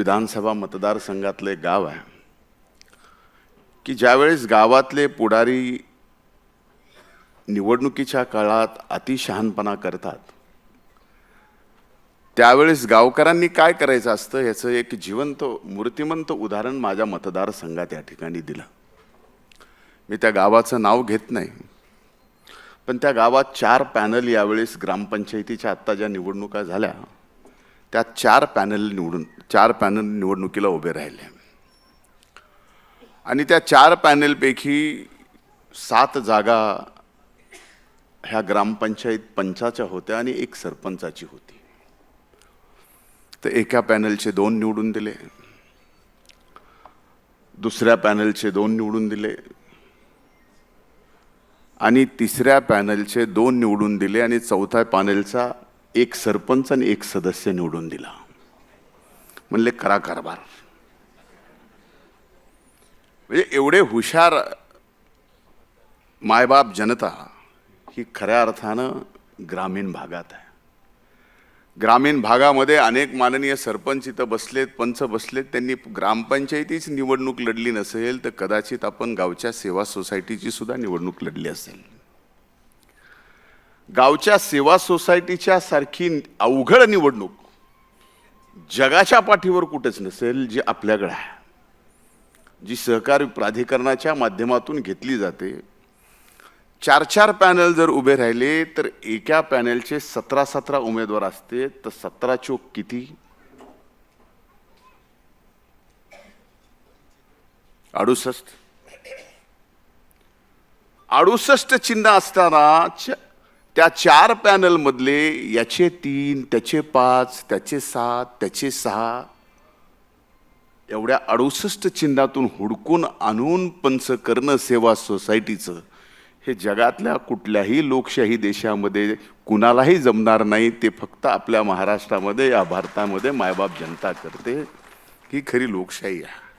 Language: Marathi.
विधानसभा मतदारसंघातलं एक गाव आहे की ज्यावेळेस गावातले पुढारी निवडणुकीच्या काळात अतिशहानपणा करतात त्यावेळेस गावकऱ्यांनी काय करायचं असतं याचं एक जिवंत मूर्तिमंत उदाहरण माझ्या मतदारसंघात या ठिकाणी दिलं. मी त्या गावाचं नाव घेत नाही पण त्या गावात चार पॅनल यावेळेस ग्रामपंचायतीच्या आत्ता ज्या निवडणुका झाल्या त्या चार पॅनल निवडून चार पॅनल निवडणुकीला उभे राहिले. आणि त्या चार पॅनलपैकी सात जागा ह्या ग्रामपंचायत पंचाच्या होत्या आणि एक सरपंचाची होती. तर एका पॅनलचे दोन निवडून दिले. दुसऱ्या पॅनलचे दोन निवडून दिले. आणि तिसऱ्या पॅनलचे दोन निवडून दिले आणि चौथ्या पॅनलचा एक सरपंच आणि एक सदस्य निवडून दिला. म्हणले करा कारभार. म्हणजे एवढे हुशार मायबाप जनता ही खऱ्या अर्थानं ग्रामीण भागात आहे. ग्रामीण भागामध्ये अनेक माननीय सरपंच इथं बसलेत पंच बसलेत त्यांनी ग्रामपंचायतीच निवडणूक लढली नसेल तर कदाचित आपण गावच्या सेवा सोसायटीची सुद्धा निवडणूक लढली असेल. गावच्या सेवा सोसायटीच्या सारखी अवघड निवडणूक जगाच्या पाठीवर कुठेच नसेल जी आपल्याकडे आहे. जी सहकार प्राधिकरणाच्या माध्यमातून घेतली जाते. चार चार पॅनल जर उभे राहिले तर एका पॅनलचे सतरा सतरा उमेदवार असते तर सतरा चोक किती? अडुसष्ट. अडुसष्ट चिन्ह असताना त्या चार पॅनल मधले याचे तीन त्याचे पाच त्याचे सात त्याचे सहा एवढ्या अडुसष्ट चिन्हातून हुडकून आणून पंच कर्ण सेवा सोसायटीचं हे जगातल्या कुठल्याही लोकशाही देशामध्ये कुणालाही जमणार नाही ते फक्त आपल्या महाराष्ट्रामध्ये या भारतामध्ये मायबाप जनता करते ही खरी लोकशाही आहे.